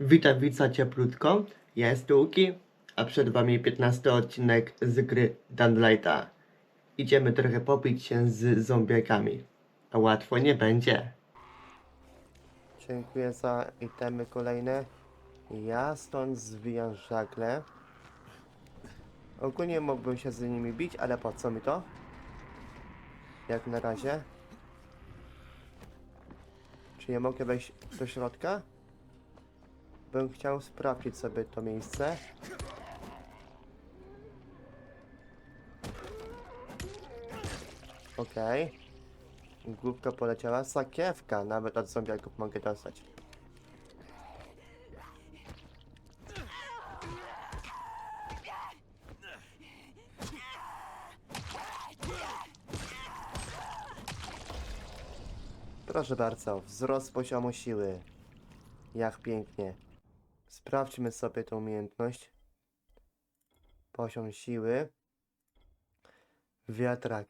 Witam widza cieplutko, ja jestem Łuki, a przed wami 15 odcinek z gry Dunlighta. Idziemy trochę popić się z zombiakami, a łatwo nie będzie. Dziękuję za itemy kolejne. Ja stąd zwijam żagle. Ogólnie mógłbym się z nimi bić, ale po co mi to? Jak na razie. Czy ja mogę wejść do środka? Bym chciał sprawdzić sobie to miejsce. Okej. Główka poleciała. Sakiewka. Nawet od zombiaków mogę dostać. Proszę bardzo, wzrost poziomu siły. Jak pięknie. Sprawdźmy sobie tą umiejętność. Poziom siły. Wiatrak.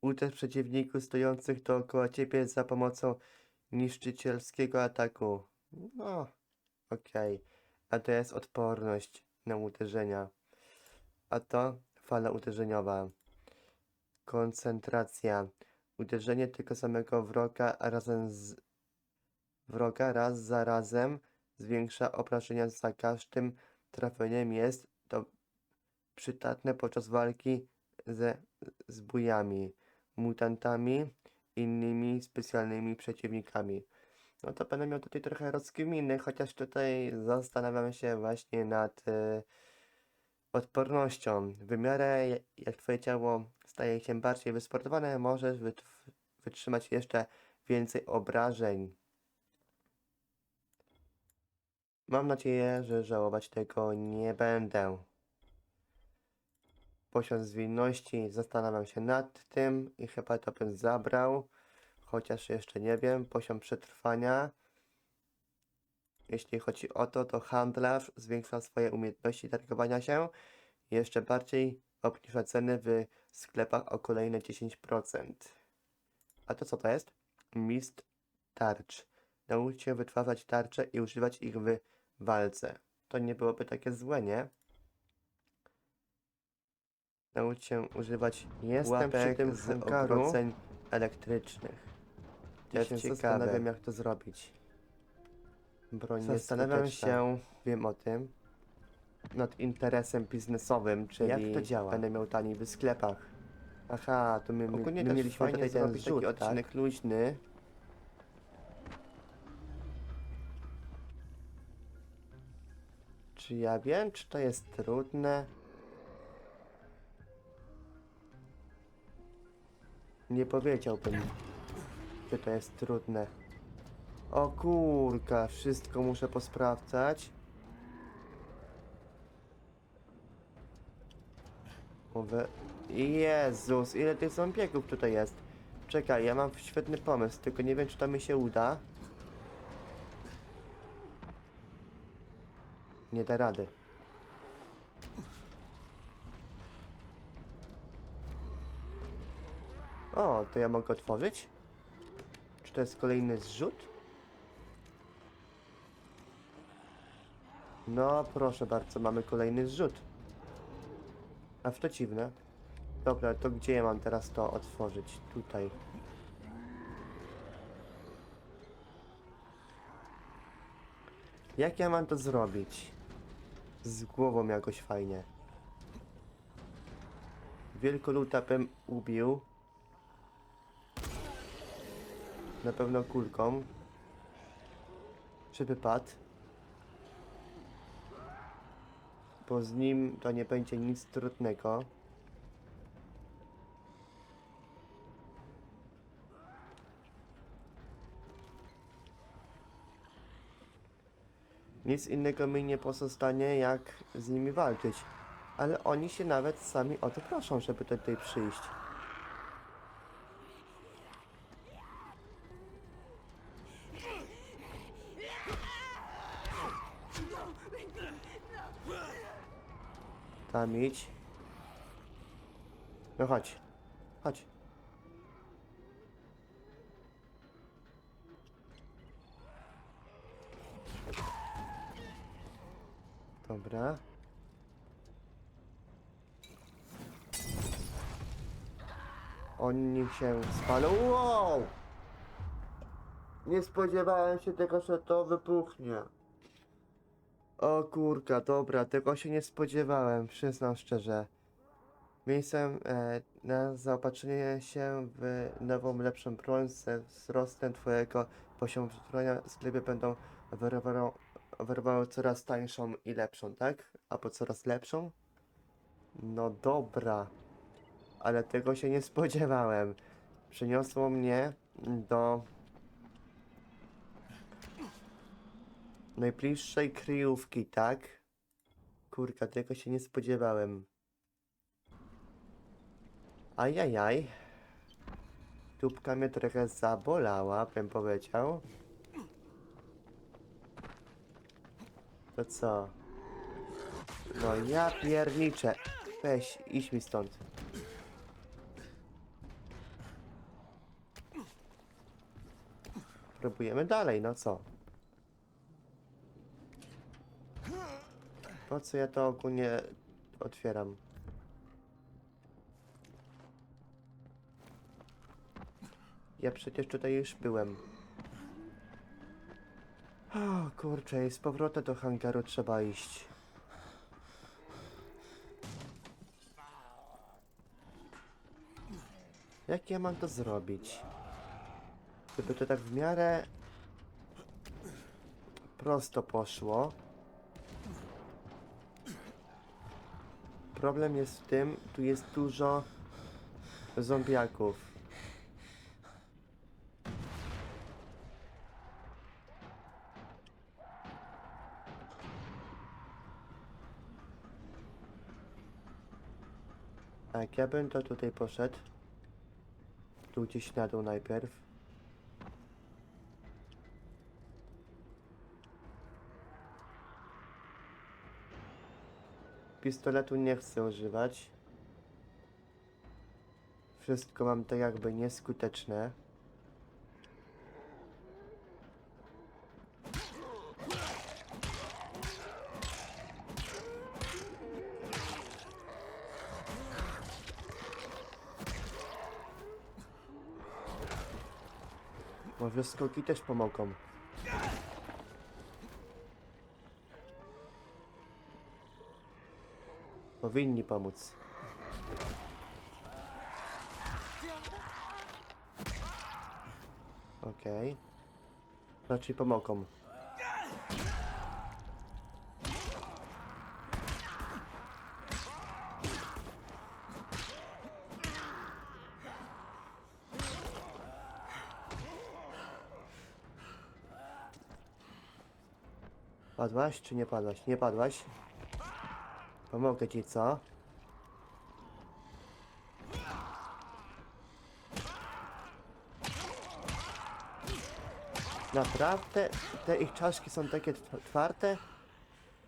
Uderz przeciwników stojących dookoła ciebie za pomocą niszczycielskiego ataku. No, okej. A to jest odporność na uderzenia. A to fala uderzeniowa. Koncentracja. Uderzenie tylko samego wroga razem z wroga raz za razem zwiększa obrażenia za każdym trafieniem. Jest to przydatne podczas walki ze zbójami, mutantami, innymi specjalnymi przeciwnikami. No to będę miał tutaj trochę rozkminy, chociaż tutaj zastanawiam się właśnie nad e, odpornością. W miarę jak- twoje ciało staje się bardziej wysportowane, możesz wytrzymać jeszcze więcej obrażeń. Mam nadzieję, że żałować tego nie będę. Poziom zwinności, zastanawiam się nad tym i chyba to bym zabrał, chociaż jeszcze nie wiem. Poziom przetrwania. Jeśli chodzi o to, to handlarz zwiększa swoje umiejętności targowania się. Jeszcze bardziej obniża ceny w sklepach o kolejne 10%. A to co to jest? Mist tarcz. Naucz się wytwarzać tarcze i używać ich w walce. To nie byłoby takie złe, nie? Naucz się używać Jestem przy tym z ogrodzeń elektrycznych. Ja się zastanawiam jak to zrobić. Broń Zastanawiam się, wiem o tym, nad interesem biznesowym, czyli jak to działa? będę miał taniej w sklepach. Aha, to my, my, Ogólnie my też mieliśmy fajnie tutaj ten zrobić taki odcinek tak? luźny. Czy ja wiem, czy to jest trudne? Nie powiedziałbym, że to jest trudne. O kurka, wszystko muszę posprawdzać. Mówię, Jezus, ile tych zombiegów tutaj jest. Czekaj, ja mam świetny pomysł, tylko nie wiem, czy to mi się uda. Nie da rady. O, to ja mogę otworzyć? Czy to jest kolejny zrzut? No, proszę bardzo, mamy kolejny zrzut. A w dziwne. Dobra, to gdzie ja mam teraz to otworzyć? Tutaj. Jak ja mam to zrobić? Z głową jakoś fajnie. Wielkoluta bym ubił. Na pewno kulką. Żeby padł. Bo z nim to nie będzie nic trudnego. Nic innego mi nie pozostanie, jak z nimi walczyć. Ale oni się nawet sami o to proszą, żeby tutaj przyjść. Tam idź. No chodź. Chodź. Dobra. Oni się spalą. Wow! Nie spodziewałem się tego, że to wybuchnie. O kurka, dobra, tego się nie spodziewałem, przyznam szczerze. Miejscem e, na zaopatrzenie się w nową, lepszą broń ze wzrostem twojego poziomu zbrojenia sklepy będą oferowały oferowały coraz tańszą i lepszą, tak? Albo coraz lepszą? No dobra, ale tego się nie spodziewałem. Przeniosło mnie do najbliższej kryjówki, tak? Kurka, tego się nie spodziewałem. Ajajaj. Tubka mnie trochę zabolała, bym powiedział. To co? No ja pierniczę. Weź, idź mi stąd. Próbujemy dalej, no co? Po co ja to ogólnie otwieram? Ja przecież tutaj już byłem. O kurczę, z powrotem do hangaru trzeba iść. Jak ja mam to zrobić? Gdyby to tak w miarę prosto poszło. Problem jest w tym, tu jest dużo zombiaków. Tak, ja bym to tutaj poszedł. Tu gdzieś na dół najpierw. Pistoletu nie chcę używać. Wszystko mam tak jakby nieskuteczne. Może skoki też pomogą. Powinni pomóc. Okej. Raczej pomogą. Padłaś czy nie padłaś? Nie padłaś. Pomogę ci, co? Naprawdę te ich czaszki są takie tw- twarde,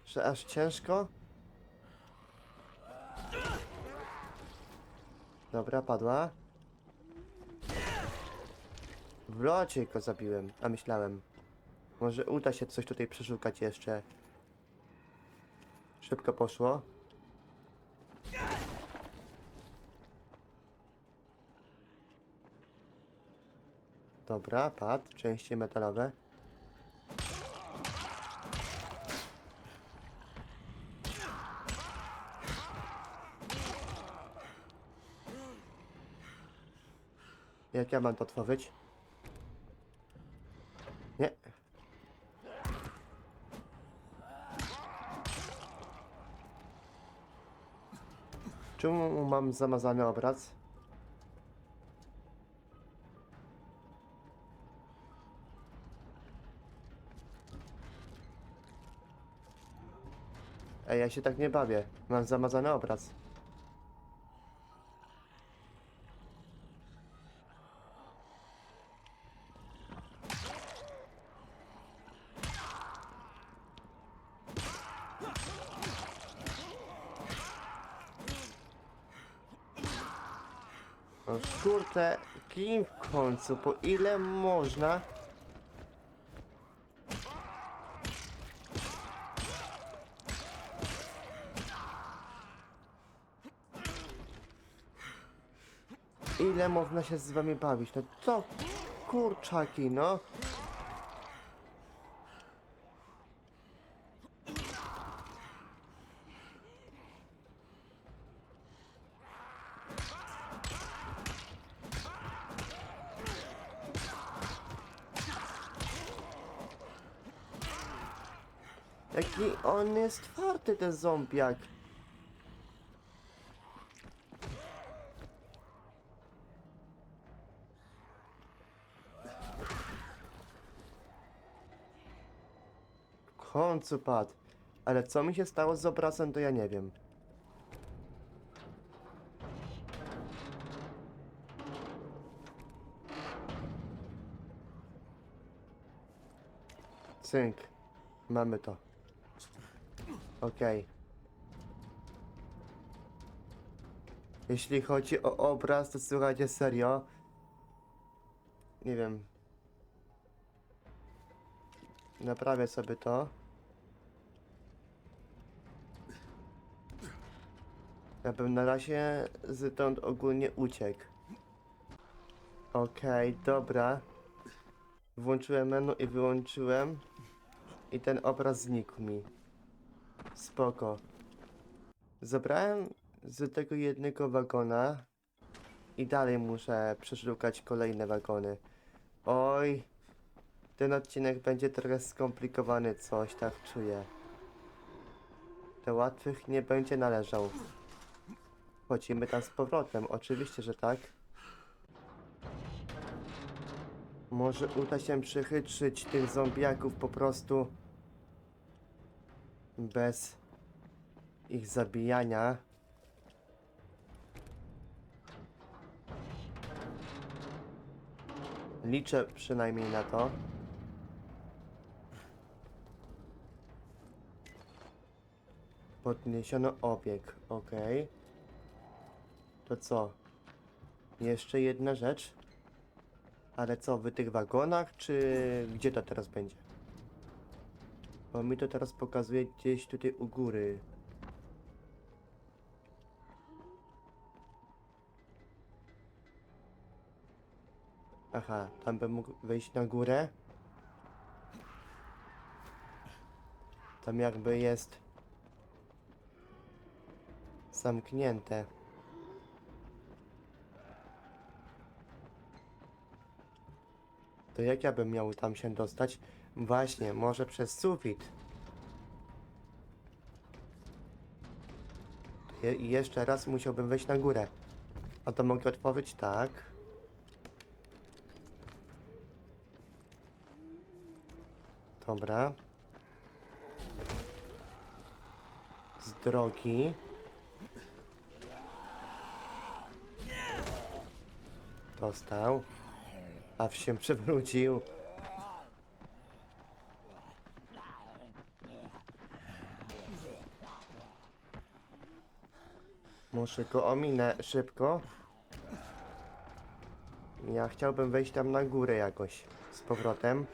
że aż ciężko. Dobra, padła. W locie go zabiłem, a myślałem. Może uda się coś tutaj przeszukać jeszcze. Szybko poszło. Dobra, pad, części metalowe. Jak ja mam to otworzyć? Czemu mam zamazany obraz? Ej, ja się tak nie bawię. Mam zamazany obraz. kim końcu? Po ile można? Ile można się z wami bawić? No co kurczaki, no? Jest twardy, ten zombiak. W końcu padł. Ale co mi się stało z obrazem, to ja nie wiem. Cynk. Mamy to. Okej. Jeśli chodzi o obraz, to słuchajcie, serio. Nie wiem. Naprawię sobie to. Ja bym na razie stąd ogólnie uciekł. Okej, dobra. Włączyłem menu i wyłączyłem. I ten obraz znikł mi. Spoko. Zabrałem z tego jednego wagona i dalej muszę przeszukać kolejne wagony. Oj, ten odcinek będzie trochę skomplikowany, coś tak czuję. Do łatwych nie będzie należał. Chodzimy tam z powrotem, oczywiście, że tak. Może uda się przechytrzyć tych zombiaków po prostu bez ich zabijania. Liczę przynajmniej na to. Podniesiono obieg, ok. To co? Jeszcze jedna rzecz. Ale co, w tych wagonach, czy gdzie to teraz będzie? Bo mi to teraz pokazuje gdzieś tutaj u góry. Aha, tam bym mógł wejść na górę. Tam jakby jest zamknięte. To jak ja bym miał tam się dostać? Właśnie, może przez sufit. Je jeszcze raz musiałbym wejść na górę. A to mogę otworzyć tak. Dobra. Z drogi. Dostał. A się przewrócił. Muszę go ominę szybko. Ja chciałbym wejść tam na górę jakoś. Z powrotem.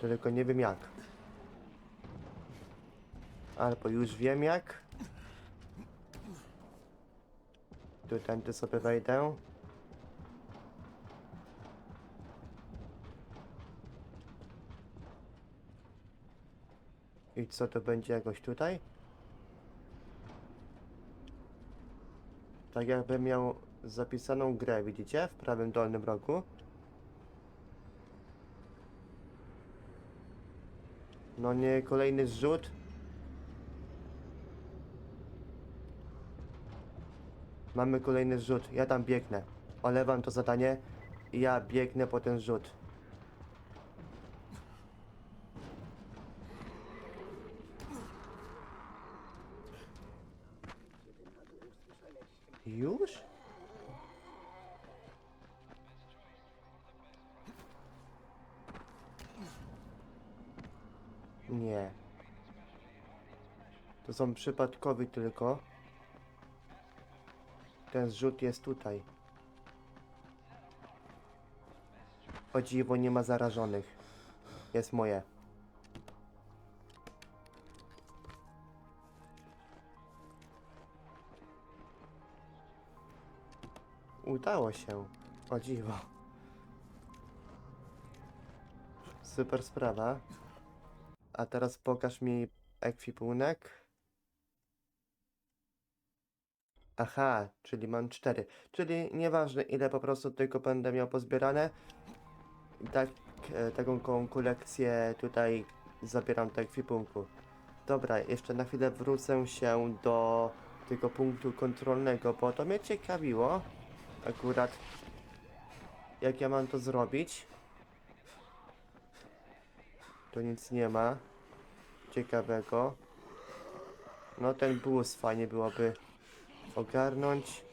Tylko nie wiem jak. Albo już wiem jak. Tu tędy sobie wejdę. I co to będzie jakoś tutaj? Tak jakbym miał zapisaną grę, widzicie? W prawym dolnym rogu. No nie, kolejny zrzut. Mamy kolejny zrzut. Ja tam biegnę. Olewam to zadanie i ja biegnę po ten zrzut. To są przypadkowi tylko. Ten zrzut jest tutaj. O dziwo nie ma zarażonych. Jest moje. Udało się. O dziwo. Super sprawa. A teraz pokaż mi ekwipunek. Aha, czyli mam cztery. Czyli nieważne ile po prostu tylko będę miał pozbierane. Tak, e, taką kolekcję tutaj zabieram do ekwipunku. Dobra, jeszcze na chwilę wrócę się do tego punktu kontrolnego, bo to mnie ciekawiło. Akurat jak ja mam to zrobić. Tu nic nie ma ciekawego. No ten bus fajnie byłoby ogarnąć.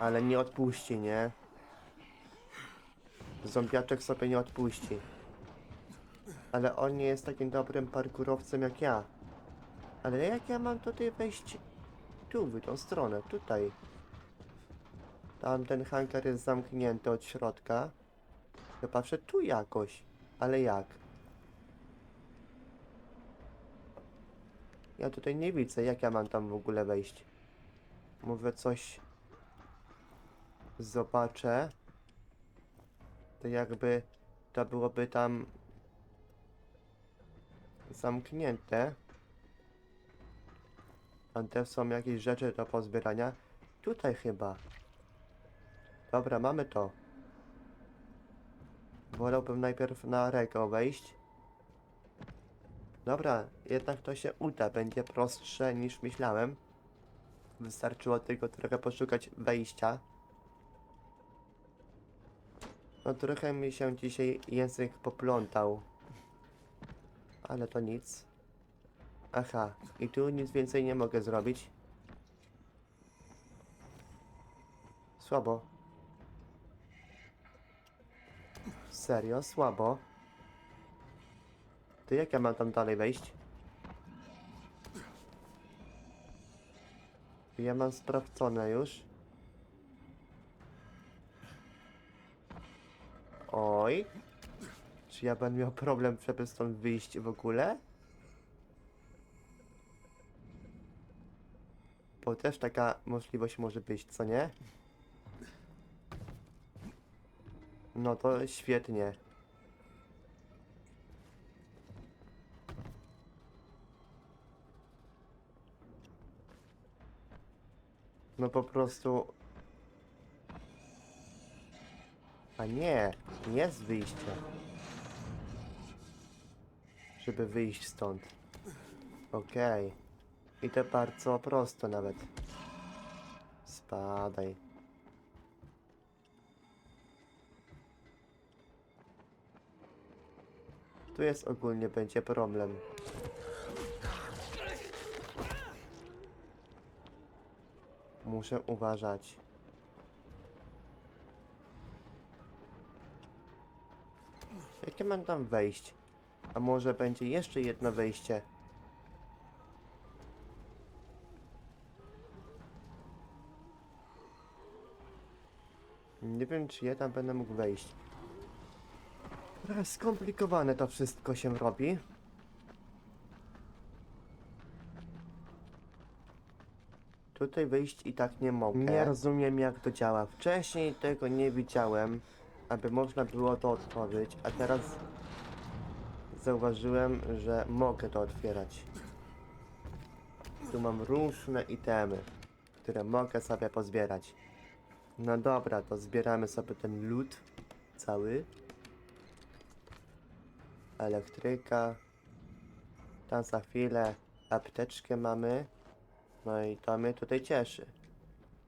Ale nie odpuści, nie? Zombiaczek sobie nie odpuści. Ale on nie jest takim dobrym parkurowcem jak ja. Ale jak ja mam tutaj wejść tu, w tą stronę, tutaj. Tam ten hangar jest zamknięty od środka. Chyba, że tu jakoś. Ale jak? Ja tutaj nie widzę, jak ja mam tam w ogóle wejść. Może coś zobaczę. To jakby to byłoby tam zamknięte. A te są jakieś rzeczy do pozbierania. Tutaj chyba. Dobra, mamy to. Wolałbym najpierw na rego wejść. Dobra, jednak to się uda. Będzie prostsze niż myślałem. Wystarczyło tylko trochę poszukać wejścia. No trochę mi się dzisiaj język poplątał. Ale to nic. Aha, i tu nic więcej nie mogę zrobić. Słabo. Serio, słabo. To jak ja mam tam dalej wejść? Ja mam sprawdzone już. Oj. Czy ja będę miał problem, żeby stąd wyjść w ogóle? Bo też taka możliwość może być, co nie? No to świetnie. No po prostu... A nie, jest wyjście. Żeby wyjść stąd. Okej. I to bardzo prosto nawet. Spadaj. Tu jest ogólnie będzie problem. Muszę uważać. Jakie mam tam wejść? A może będzie jeszcze jedno wejście? Nie wiem, czy ja tam będę mógł wejść. Trochę skomplikowane to wszystko się robi. Tutaj wyjść i tak nie mogę. Nie rozumiem jak to działa. Wcześniej tego nie widziałem, aby można było to otworzyć, a teraz zauważyłem, że mogę to otwierać. Tu mam różne itemy, które mogę sobie pozbierać. No dobra, to zbieramy sobie ten lód cały. Elektryka. Tam za chwilę apteczkę mamy. No i to mnie tutaj cieszy.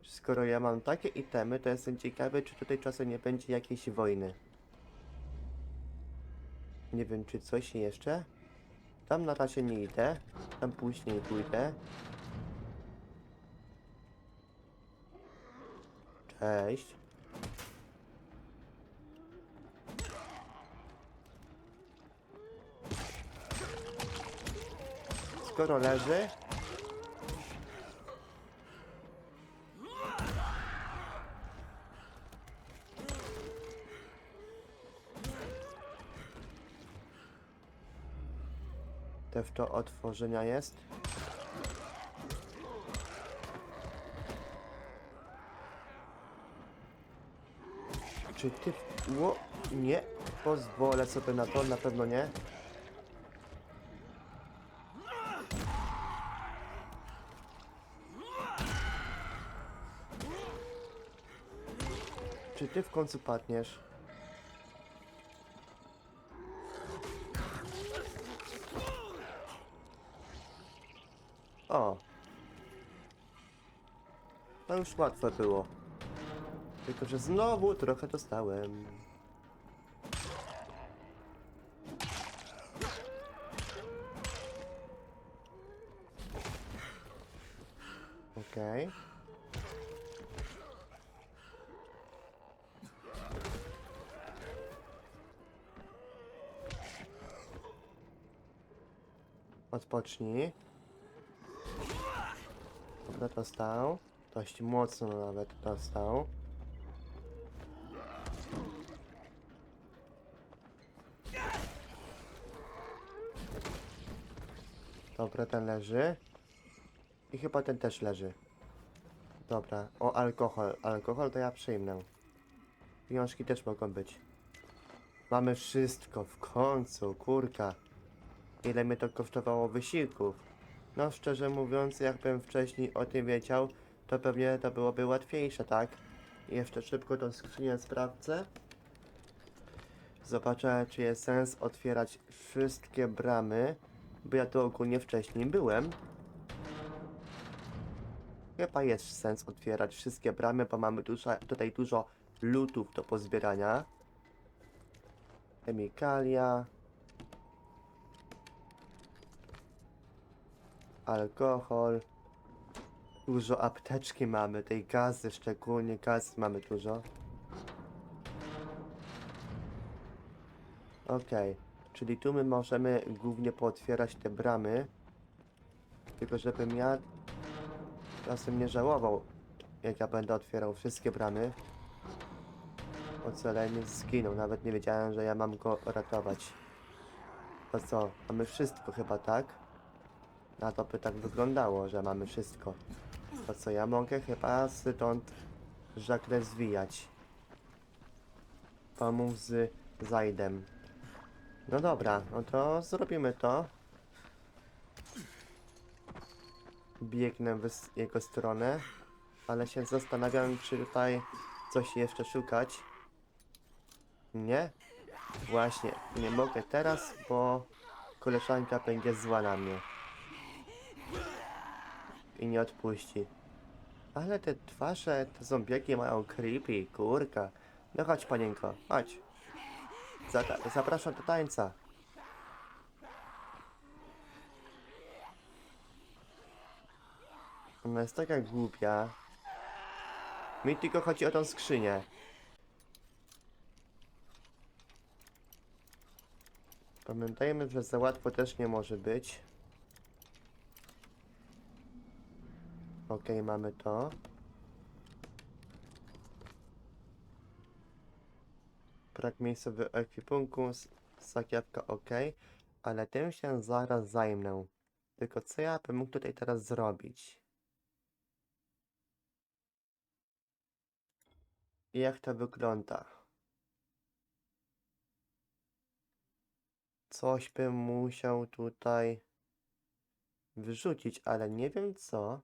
Skoro ja mam takie itemy, to jestem ciekawy, czy tutaj czasem nie będzie jakiejś wojny. Nie wiem, czy coś jeszcze. Tam na razie nie idę. Tam później pójdę. Cześć. Skoro leży, Też to otworzenia jest. Czy ty... Ło, nie. Pozwolę sobie na to, na pewno nie. Czy ty w końcu padniesz? Już łatwe było. Tylko, że znowu trochę dostałem. Okej. Odpocznij. Dobra, dostał. Dość mocno nawet dostał. Dobra, ten leży. I chyba ten też leży. Dobra, o alkohol. Alkohol to ja przyjmę. Pieniążki też mogą być. Mamy wszystko, w końcu, kurka. Ile mnie to kosztowało wysiłków. No szczerze mówiąc, jakbym wcześniej o tym wiedział, to pewnie to byłoby łatwiejsze, tak? Jeszcze szybko tą skrzynię sprawdzę. Zobaczę, czy jest sens otwierać wszystkie bramy, bo ja tu ogólnie wcześniej byłem. Chyba jest sens otwierać wszystkie bramy, bo mamy dużo, tutaj dużo lutów do pozbierania. Chemikalia. Alkohol. Dużo apteczki mamy, tej gazy, szczególnie gaz mamy dużo. Okej, czyli tu my możemy głównie pootwierać te bramy. Tylko żebym ja czasem nie żałował, jak ja będę otwierał wszystkie bramy. Ocalenie zginął, nawet nie wiedziałem, że ja mam go ratować. To co, mamy wszystko chyba, tak? Na to by tak wyglądało, że mamy wszystko. To co, ja mogę chyba stąd żagle zwijać. Pomóc z Zajdem. No dobra, no to zrobimy to. Biegnę w jego stronę, ale się zastanawiam, czy tutaj coś jeszcze szukać. Nie? Właśnie, nie mogę teraz, bo koleżanka będzie zła na mnie. I nie odpuści. Ale te twarze, te zombiaki mają creepy, kurka. No chodź panienko, chodź. Zapraszam do tańca. Ona jest taka głupia. Mi tylko chodzi o tą skrzynię. Pamiętajmy, że za łatwo też nie może być. Okej, mamy to. Brak miejsca w ekwipunku, sakiewka ok, ale tym się zaraz zajmę. Tylko co ja bym mógł tutaj teraz zrobić? Jak to wygląda? Coś bym musiał tutaj wyrzucić, ale nie wiem co,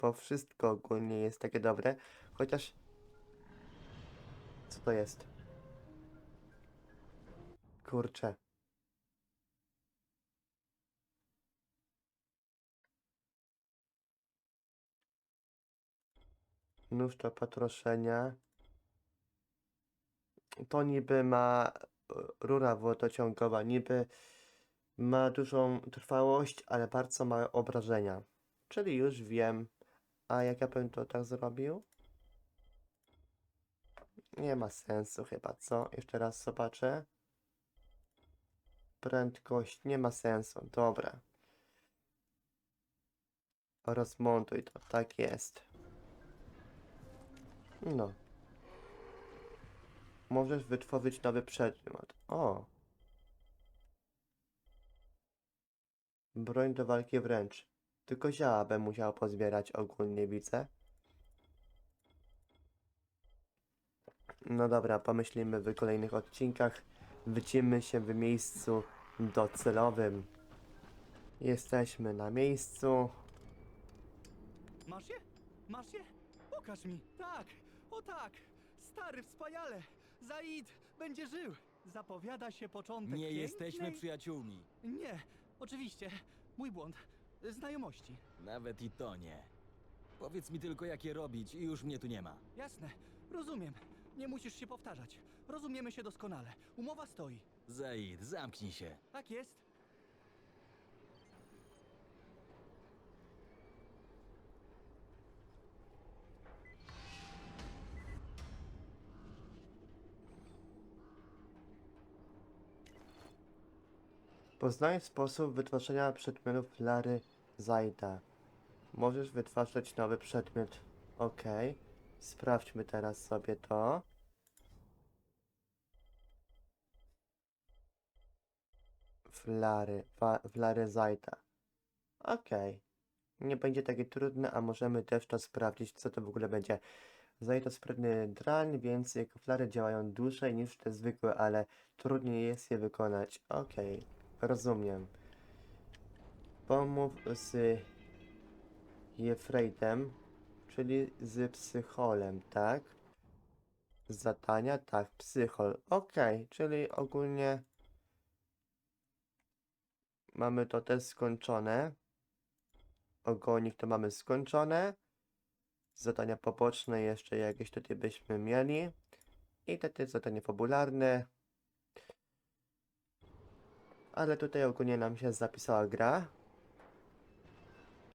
bo wszystko ogólnie jest takie dobre, chociaż... Co to jest? Kurczę. Nóż do patroszenia. To niby ma e, rura wodociągowa, niby ma dużą trwałość, ale bardzo małe obrażenia. Czyli już wiem. A jak ja bym to tak zrobił? Nie ma sensu chyba, co? Jeszcze raz zobaczę. Prędkość nie ma sensu. Dobra. Rozmontuj to. Tak jest. No. Możesz wytworzyć nowy przedmiot. O. Broń do walki wręcz. Tylko ziała bym musiał pozbierać ogólnie widzę. No dobra, pomyślimy w kolejnych odcinkach. Widzimy się w miejscu docelowym. Jesteśmy na miejscu. Masz je? Masz je? Pokaż mi. Tak, o tak. Stary, wspaniale. Zaid będzie żył. Zapowiada się początek Nie pięknej... jesteśmy przyjaciółmi. Nie, oczywiście. Mój błąd. Znajomości. Nawet i to nie. Powiedz mi tylko, jak je robić i już mnie tu nie ma. Jasne, rozumiem. Nie musisz się powtarzać. Rozumiemy się doskonale. Umowa stoi. Zaid, zamknij się. Tak jest. Poznaj sposób wytwarzania przedmiotów Lary Zajda. Możesz wytwarzać nowy przedmiot. Ok. Sprawdźmy teraz sobie to. Flary, Flary Zajda. Ok. Nie będzie takie trudne, a możemy też to sprawdzić, co to w ogóle będzie. Zajda sprytny drań, więc jego flary działają dłużej niż te zwykłe, ale trudniej jest je wykonać. Okej. Rozumiem. Pomów z Jefrejtem, czyli z psycholem, tak? Zadania, tak, psychol. Okej, czyli ogólnie mamy to też skończone. Ogonik to mamy skończone. Zadania poboczne jeszcze jakieś tutaj byśmy mieli. I te, te zadania fabularne. Ale tutaj ogólnie nam się zapisała gra.